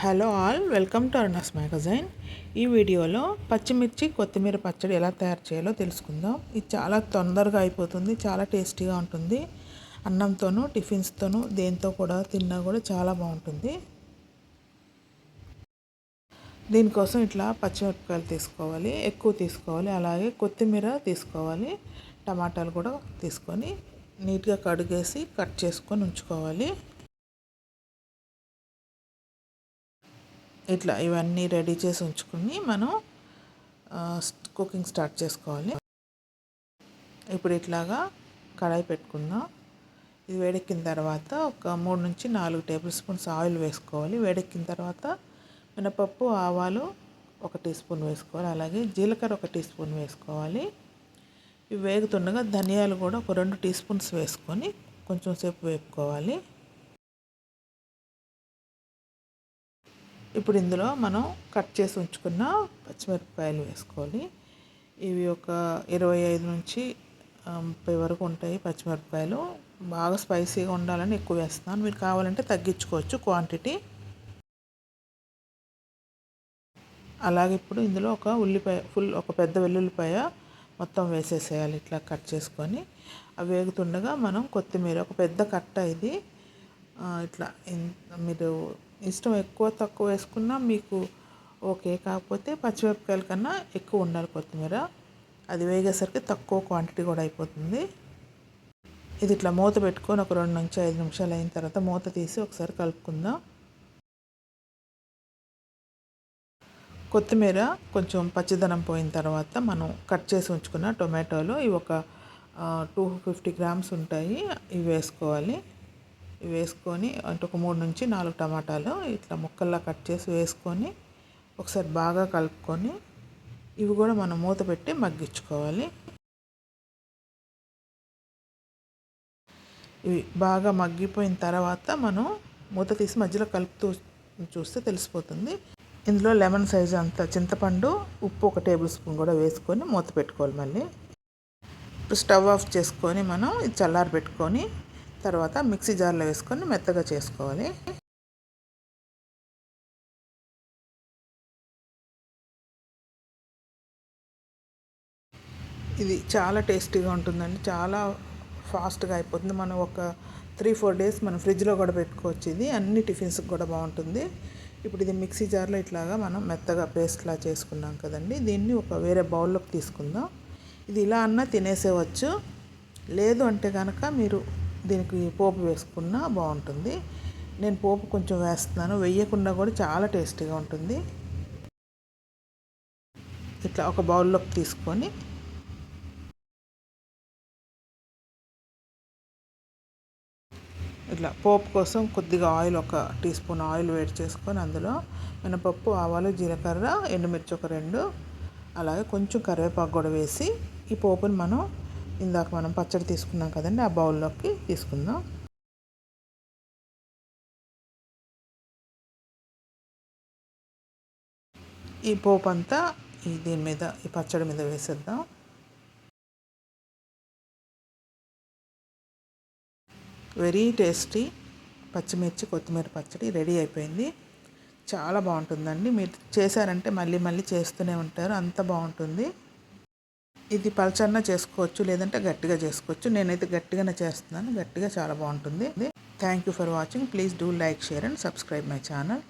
Hello all welcome to అర్నస్ magazine. ఈ వీడియోలో పచ్చిమిర్చి కొత్తిమీర పచ్చడి ఎలా తయారు చేయాలో తెలుసుకుందాం. ఇది చాలా తొందరగా అయిపోతుంది చాలా టేస్టీగా ఉంటుంది. అన్నంతోనూ టిఫిన్స్తోనూ దేంతో కూడా తిన్నా కూడా చాలా బాగుంటుంది. దీనికోసం ఇట్లా పచ్చిమిరపకాయలు తీసుకోవాలి ఎక్కువ తీసుకోవాలి అలాగే కొత్తిమీర తీసుకోవాలి టమాటాలు కూడా తీసుకొని నీట్గా కడిగేసి కట్ చేసుకొని ఉంచుకోవాలి. ఇట్లా ఇవన్నీ రెడీ చేసి ఉంచుకుని మనం కుకింగ్ స్టార్ట్ చేసుకోవాలి. ఇప్పుడు ఇట్లాగా కడాయి పెట్టుకుందాం. ఇది వేడెక్కిన తర్వాత ఒక మూడు నుంచి నాలుగు టేబుల్ స్పూన్స్ ఆయిల్ వేసుకోవాలి. వేడెక్కిన తర్వాత మినపప్పు ఆవాలు ఒక టీ స్పూన్ వేసుకోవాలి. అలాగే జీలకర్ర ఒక టీ స్పూన్ వేసుకోవాలి. ఇవి వేగుతుండగా ధనియాలు కూడా ఒక రెండు టీ స్పూన్స్ వేసుకొని కొంచెం సేపు వేపుకోవాలి. ఇప్పుడు ఇందులో మనం కట్ చేసి ఉంచుకున్న పచ్చిమిరపకాయలు వేసుకోవాలి. ఇవి ఒక ఇరవై ఐదు నుంచి ముప్పై వరకు ఉంటాయి పచ్చిమిరపకాయలు. బాగా స్పైసీగా ఉండాలని ఎక్కువ వేస్తున్నాను. మీరు కావాలంటే తగ్గించుకోవచ్చు క్వాంటిటీ. అలాగే ఇప్పుడు ఇందులో ఒక ఉల్లిపాయ ఫుల్ ఒక పెద్ద వెల్లుల్లిపాయ మొత్తం వేసేసేయాలి ఇట్లా కట్ చేసుకొని. అవి వేగుతుండగా మనం కొత్తిమీర ఒక పెద్ద కట్ట ఇది ఇట్లా మీరు ఇష్టం ఎక్కువ తక్కువ వేసుకున్నా మీకు ఓకే. కాకపోతే పచ్చిమిరపకాయల కన్నా ఎక్కువ ఉండాలి కొత్తిమీర. అది వేగేసరికి తక్కువ క్వాంటిటీ కూడా అయిపోతుంది. ఇది ఇట్లా మూత పెట్టుకొని ఒక రెండు నుంచి ఐదు నిమిషాలు అయిన తర్వాత మూత తీసి ఒకసారి కలుపుకుందాం. కొత్తిమీర కొంచెం పచ్చిదనం పోయిన తర్వాత మనం కట్ చేసి ఉంచుకున్న టొమాటోలు ఇవి ఒక టూ ఫిఫ్టీ గ్రామ్స్ ఉంటాయి. ఇవి వేసుకోవాలి. వేసుకొని అంటే ఒక మూడు నుంచి నాలుగు టమాటాలు ఇట్లా ముక్కల్లా కట్ చేసి వేసుకొని ఒకసారి బాగా కలుపుకొని ఇవి కూడా మనం మూత పెట్టి మగ్గించుకోవాలి. ఇవి బాగా మగ్గిపోయిన తర్వాత మనం మూత తీసి మధ్యలో కలుపుతూ చూస్తే తెలిసిపోతుంది. ఇందులో లెమన్ సైజ్ అంత చింతపండు ఉప్పు ఒక టేబుల్ స్పూన్ కూడా వేసుకొని మూత పెట్టుకోవాలి మళ్ళీ. ఇప్పుడు స్టవ్ ఆఫ్ చేసుకొని మనం చల్లారి పెట్టుకొని తర్వాత మిక్సీ జార్లో వేసుకొని మెత్తగా చేసుకోవాలి. ఇది చాలా టేస్టీగా ఉంటుందండి. చాలా ఫాస్ట్గా అయిపోతుంది. మనం ఒక త్రీ ఫోర్ డేస్ మనం ఫ్రిడ్జ్లో కూడా పెట్టుకోవచ్చు ఇది. అన్ని టిఫిన్స్కి కూడా బాగుంటుంది. ఇప్పుడు ఇది మిక్సీ జార్లో ఇట్లాగా మనం మెత్తగా పేస్ట్లా చేసుకున్నాం కదండి. దీన్ని ఒక వేరే బౌల్లోకి తీసుకుందాం. ఇది ఇలా అన్నా తినేసేవచ్చు. లేదు అంటే కనుక మీరు దీనికి పోపు వేసుకున్నా బాగుంటుంది. నేను పోపు కొంచెం వేస్తున్నాను. వేయకుండా కూడా చాలా టేస్టీగా ఉంటుంది. ఇట్లా ఒక బౌల్లోకి తీసుకొని ఇట్లా పోపు కోసం కొద్దిగా ఆయిల్ ఒక టీ స్పూన్ ఆయిల్ వేడి చేసుకొని అందులో మినపప్పు ఆవాలు జీలకర్ర ఎండుమిర్చి ఒక రెండు అలాగే కొంచెం కరివేపాకు కూడా వేసి ఈ పోపుని మనం ఇందాక మనం పచ్చడి తీసుకున్నాం కదండి ఆ బౌల్లోకి తీసుకుందాం. ఈ పోపు అంతా ఈ దీని మీద ఈ పచ్చడి మీద వేసేద్దాం. వెరీ టేస్టీ పచ్చిమిర్చి కొత్తిమీర పచ్చడి రెడీ అయిపోయింది. చాలా బాగుంటుందండి. మీరు చేశారంటే మళ్ళీ మళ్ళీ చేస్తూనే ఉంటారు. అంత బాగుంటుంది. ఇది పలచన్న చేసుకోవచ్చు లేదంటే గట్టిగా చేసుకోవచ్చు. నేనైతే గట్టిగానే చేస్తున్నాను. గట్టిగా చాలా బాగుంటుంది. Thank you for watching please do like share and subscribe my channel